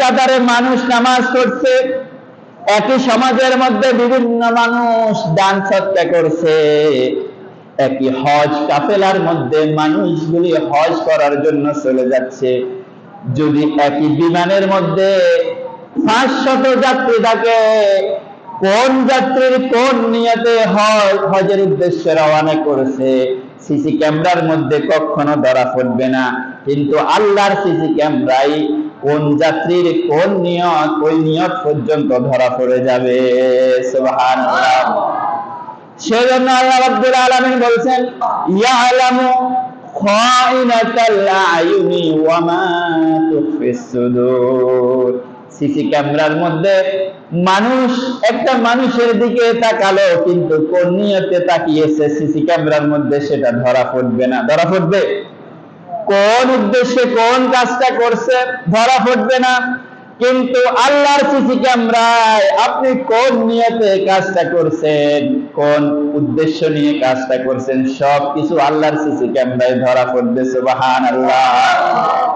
কাতারে মানুষ নামাজ পড়ছে, একই সমাজের মধ্যে বিভিন্ন মানুষ দান সৎকা করছে। একই হজ কাফেলার মধ্যে মানুষগুলি হজ করার জন্য চলে যাচ্ছে। যদি একই বিমানের মধ্যে পাঁচশত যাত্রী থাকে, কোন যাত্রীর কোন নিয়তে হজ, হজের উদ্দেশ্যে রওনা করেছে? সিসি ক্যামেরার মধ্যে কখনো ধরা পড়বে না। কিন্তু আল্লাহর সিসি ক্যামেরাই কোন যাত্রীর কোন নিয়ত, ওই নিয়ত পর্যন্ত ধরা পড়ে যাবে। সেজন্য আল্লাহ রাব্বুল আলামিন বলছেন, ইয়ালামু সিসি ক্যামেরার মধ্যে মানুষ, একটা মানুষের দিকে তাকালো, কিন্তু কোন নিয়তে তাকিয়েছে সিসি ক্যামেরার মধ্যে সেটা ধরা পড়বে না। ধরা পড়বে? কোন উদ্দেশ্যে কোন কাজটা করছে ধরা পড়বে না। কিন্তু আল্লাহর সিসি ক্যামেরায় আপনি কোন নিয়তে কাজটা করছেন, কোন উদ্দেশ্য নিয়ে কাজটা করছেন সব কিছু আল্লাহর সিসি ক্যামেরায় ধরা পড়বে, সুবহানাল্লাহ।